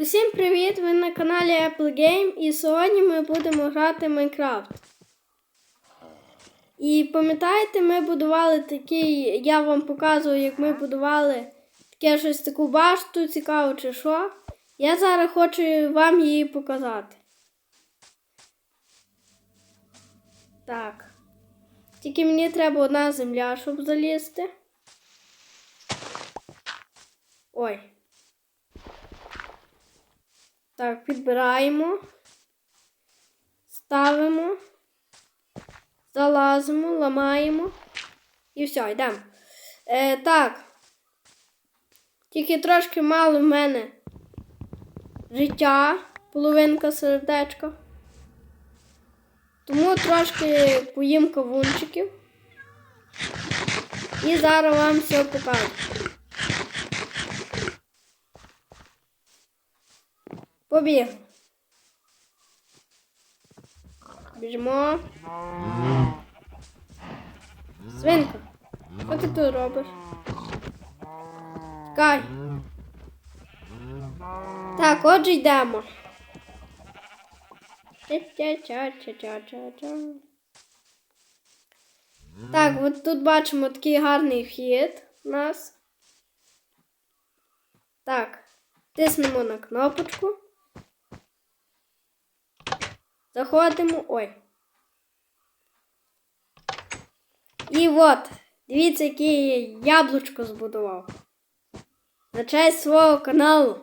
Усім привіт! Ви на каналі Apple Game і сьогодні ми будемо грати в Майнкрафт. І пам'ятаєте, ми будували такий, я вам показував, як ми будували таке щось таку башту, цікаво чи що. Я зараз хочу вам її показати. Так. Тільки мені треба одна земля, щоб залізти. Ой. Так, підбираємо, ставимо, залазимо, ламаємо і все, йдемо. Е, так. Тільки трошки мало в мене життя, половинка сердечка. Тому трошки поїм кавунчиків. І зараз вам все покажу. Побіг. Біжимо. Свинка, що ти тут робиш? Чекай. Так, отже йдемо. Так, от тут бачимо такий гарний вхід у нас. Так, тиснемо на кнопочку. Заходимо. Ой. І от, дивіться, яке я яблучко збудував. На честь свого каналу.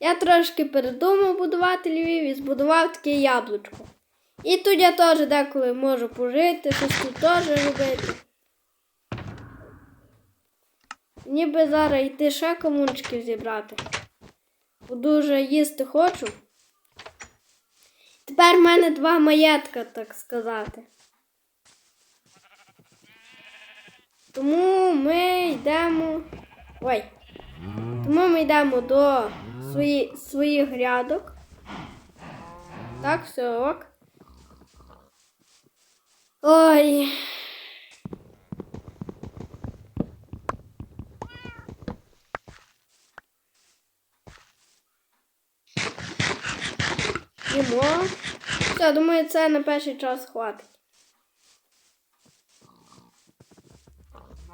Я трошки передумав будувати Львів і збудував таке яблучко. І тут я теж деколи можу пожити, щось тут теж робити. Ніби зараз йти ще комунчиків зібрати. Дуже їсти хочу. Тепер в мене два маєтка, так сказати. Тому ми йдемо. Ой. Тому ми йдемо до свої... своїх грядок. Так, все ок. Ой. Все, думаю, це на перший час хватить.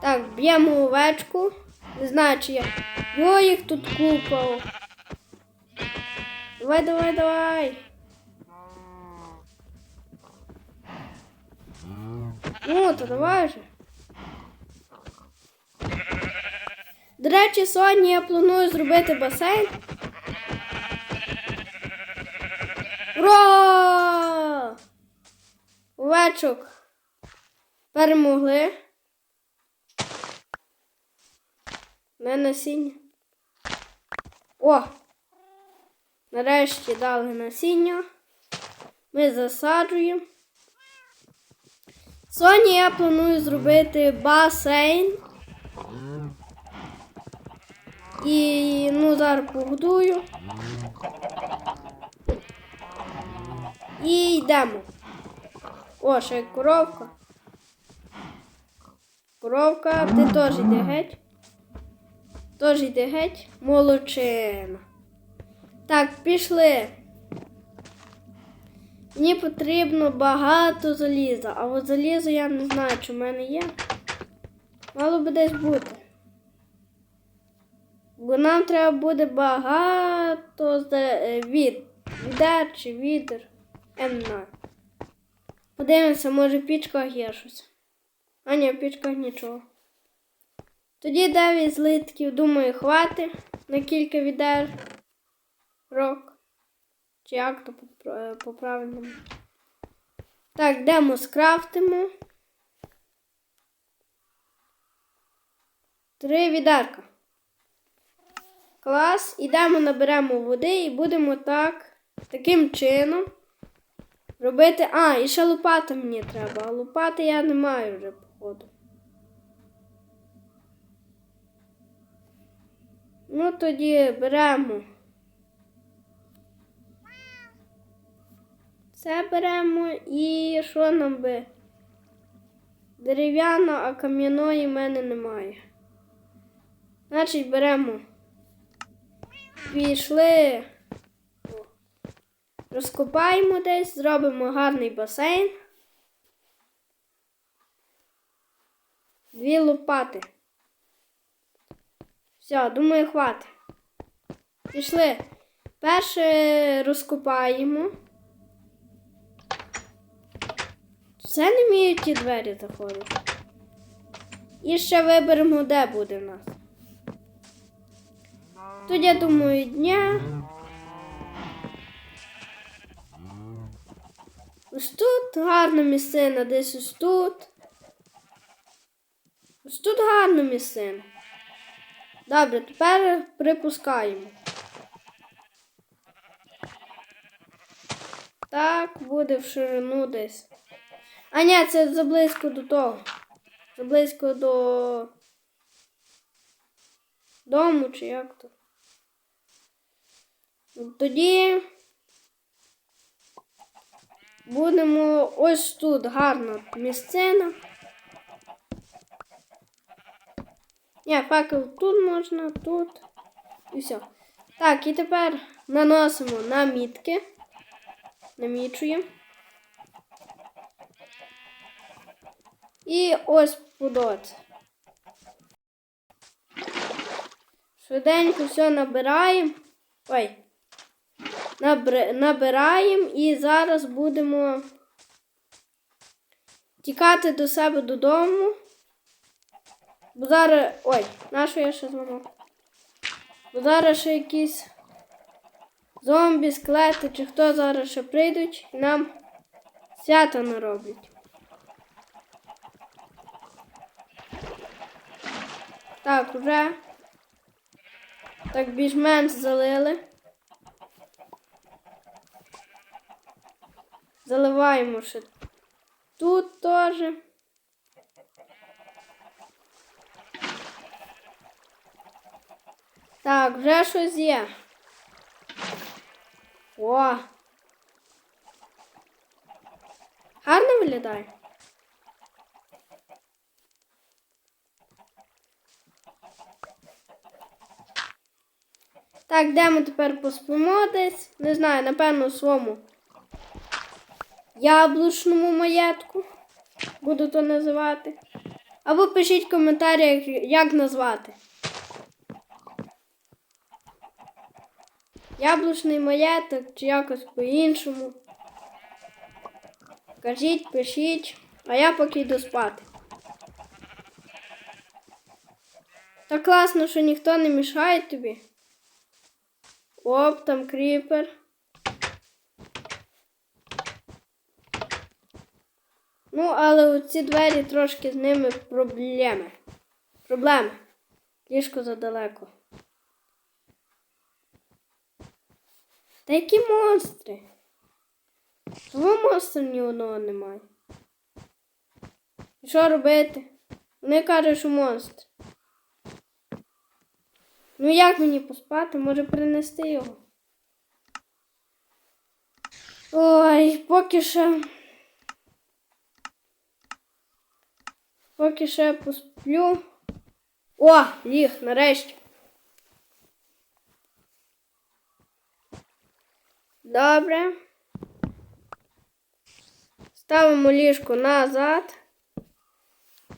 Так, б'ємо овечку. Не знаю, чи я. Йо, їх тут купа. Давай, давай, давай. Ну, то давай же. До речі, сьогодні я планую зробити басейн. Овечок перемогли. Не насіння. О! Нарешті дали насіння. Ми засаджуємо. Сьогодні я планую зробити басейн. І ну зараз погодую. І йдемо. О, ще коровка. Коровка, ти теж йди геть. Теж йди геть. Молодчина. Так, пішли. Мені потрібно багато заліза, а от залізо я не знаю, чи в мене є. Мало би десь бути. Бо нам треба буде багато за- від. Відер відер. Знаю. Подивимося, може в пічках є щось. А ні, в пічках нічого. Тоді 9 злитків, думаю, хватить на кілька відер. Рок. Чи як то по- е, по-правильному. Так, демо скрафтимо. Три відерка. Клас. Ідемо, наберемо води і будемо так, таким чином робити. А, і ще лопата мені треба. А лопати я не маю вже, походу. Ну, тоді беремо. Це беремо і що нам би? Дерев'яна, а кам'яної в мене немає. Значить, беремо. Пішли. Розкопаємо десь, зробимо гарний басейн. Дві лопати. Все, думаю, хватить. Пішли. Перше розкопаємо. Все не вміють ті двері заходити. І ще виберемо, де буде в нас. Тут, я думаю, дня. Ось тут гарна місцина, десь ось тут. Ось тут гарна місцина. Добре, тепер припускаємо. Так, буде в ширину десь. А ні, це заблизько до того. Заблизько до дому чи як то. Тоді будемо ось тут гарна місцина. Ні, факел тут можна, тут. І все. Так, і тепер наносимо намітки. Намічуємо. І ось подоць. Швиденько все набираємо. Ой. Набираємо і зараз будемо тікати до себе додому. Бо зараз. Ой, на що я ще зламав? Бо зараз ще якісь зомбі, скелети чи хто зараз ще прийдуть і нам свято нароблять. Так, вже так більш-менш залили. Заливаємо ще тут теж. Так, вже щось є. О! Гарно виглядає. Так, де тепер поспимо? Не знаю, напевно, у своєму яблучному маєтку. Буду то називати. Або пишіть в коментарях, як назвати. Яблучний маєток чи якось по-іншому. Кажіть, пишіть, а я поки йду спати. Так класно, що ніхто не мішає тобі. Оп, там кріпер. Ну, але ці двері трошки з ними проблеми. Проблеми. Ліжко задалеко. Та які монстри? Чого монстрів ні одного немає? І що робити? Вони кажуть, що монстр. Ну як мені поспати? Може принести його? Ой, поки що. Поки ще посплю. О, ліг, нарешті. Добре. Ставимо ліжко назад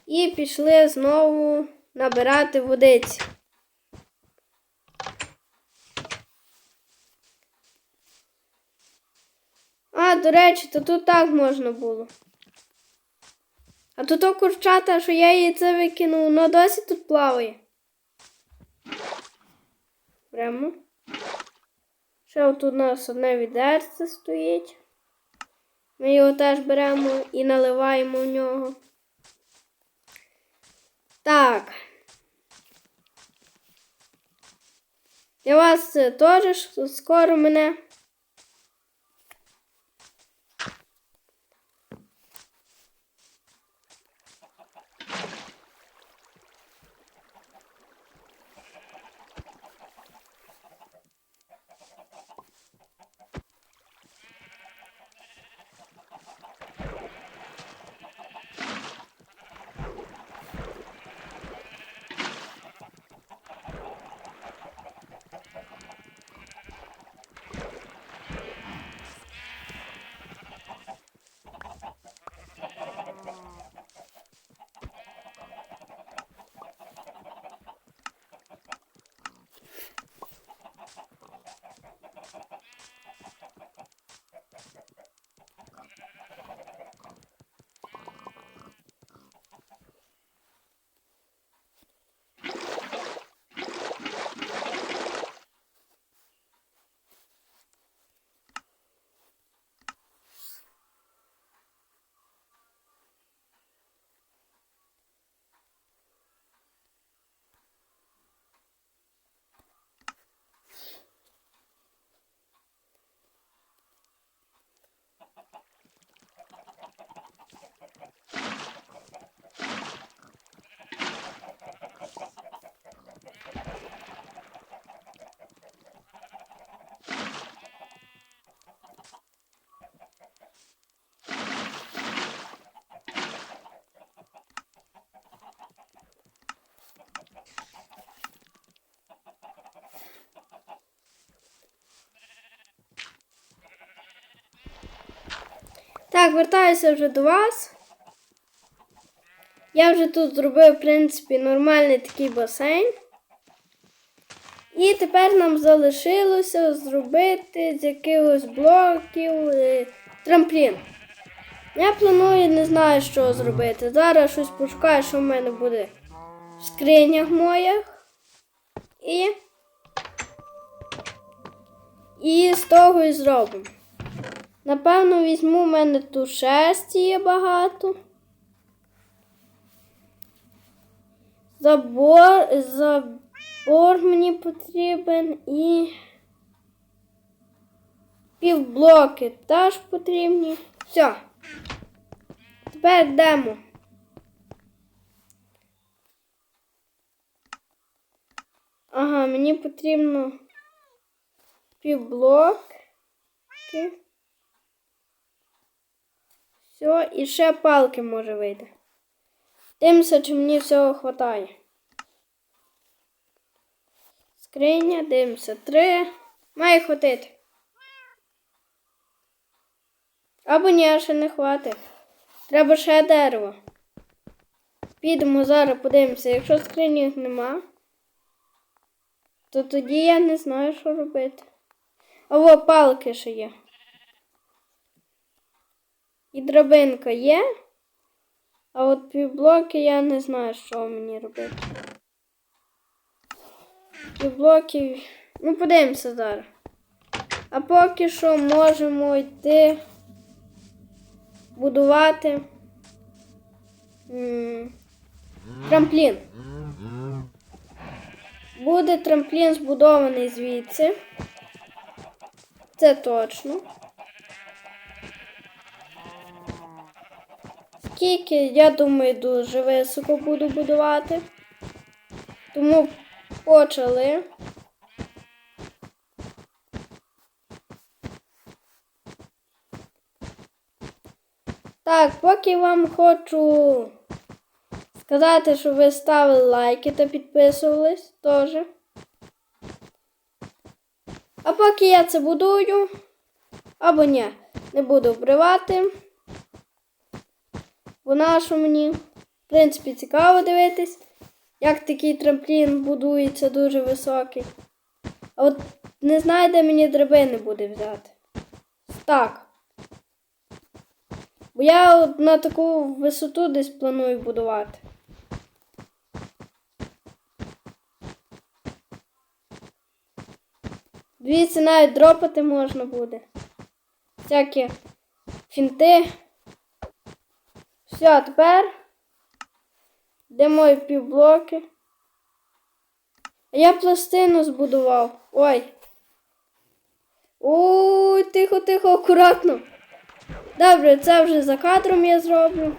і пішли знову набирати водиці. А, до речі, то тут так можна було. А то то курчата, що я її це викинув, воно досі тут плаває. Прямо. Ще тут у нас одне відерце стоїть. Ми його теж беремо і наливаємо в нього. Так. Для вас це теж скоро мене. Так, вертаюся вже до вас. Я вже тут зробив, в принципі, нормальний такий басейн. І тепер нам залишилося зробити з якихось блоків е, трамплін. Я планую, не знаю, що зробити. Зараз щось пошукаю, що в мене буде в скринях моїх. І. І з того і зробимо. Напевно, візьму в мене тут шерсті є багато. Забор, забор мені потрібен і півблоки теж потрібні. Все. Тепер йдемо. Ага, мені потрібно півблоки. Все, і ще палки може вийти. Дивимося, чи мені всього вистачає. Скриня, дивимося. Три. Має хватити. Або ні, ще не хватить. Треба ще дерево. Підемо зараз, подивимося. Якщо скрині нема, то тоді я не знаю, що робити. А палки ще є. І драбинка є. А от півблоки я не знаю, що мені робити. Півблоків. Ну, подивимося зараз. А поки що можемо йти будувати трамплін. Буде трамплін збудований звідси. Це точно. Скільки, я думаю, дуже високо буду будувати. Тому почали. Так, поки вам хочу сказати, що ви ставили лайки та підписувались теж. А поки я це будую, або ні, не буду обривати. Вона що мені, в принципі, цікаво дивитись, як такий трамплін будується дуже високий. А от не знаю, де мені драбини буде взяти. Так. Бо я от на таку висоту десь планую будувати. Дивіться, навіть дропати можна буде. Всякі фінти. Все, тепер. йдемо півблоки? А я пластину збудував. Ой. Ой, тихо, тихо, акуратно. Добре, це вже за кадром я зроблю.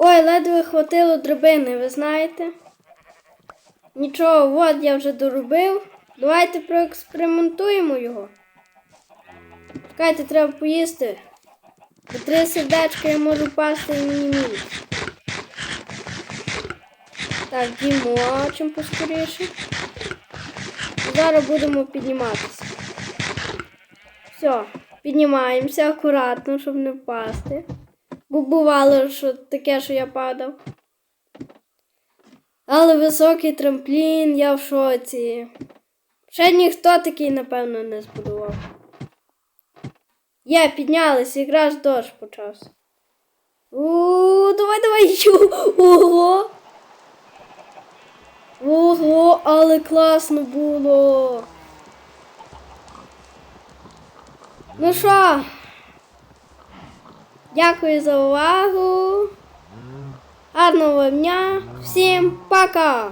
Ой, ледве хватило драбини, ви знаєте? Нічого, от я вже доробив. Давайте проекспериментуємо його. Чекайте, треба поїсти. За три сердечка я можу пасти і мені мінус. Так, дімо, чим поскоріше. Зараз будемо підніматися. Все, піднімаємося акуратно, щоб не впасти. Бо бувало, що таке, що я падав. Але високий трамплін, я в шоці. Ще ніхто такий, напевно, не збудував. Є, піднялися, якраз дощ почався. У, давай, давай, ого. Ого, але класно було. Ну що? Дякую за увагу. Гарного дня. Всім пока!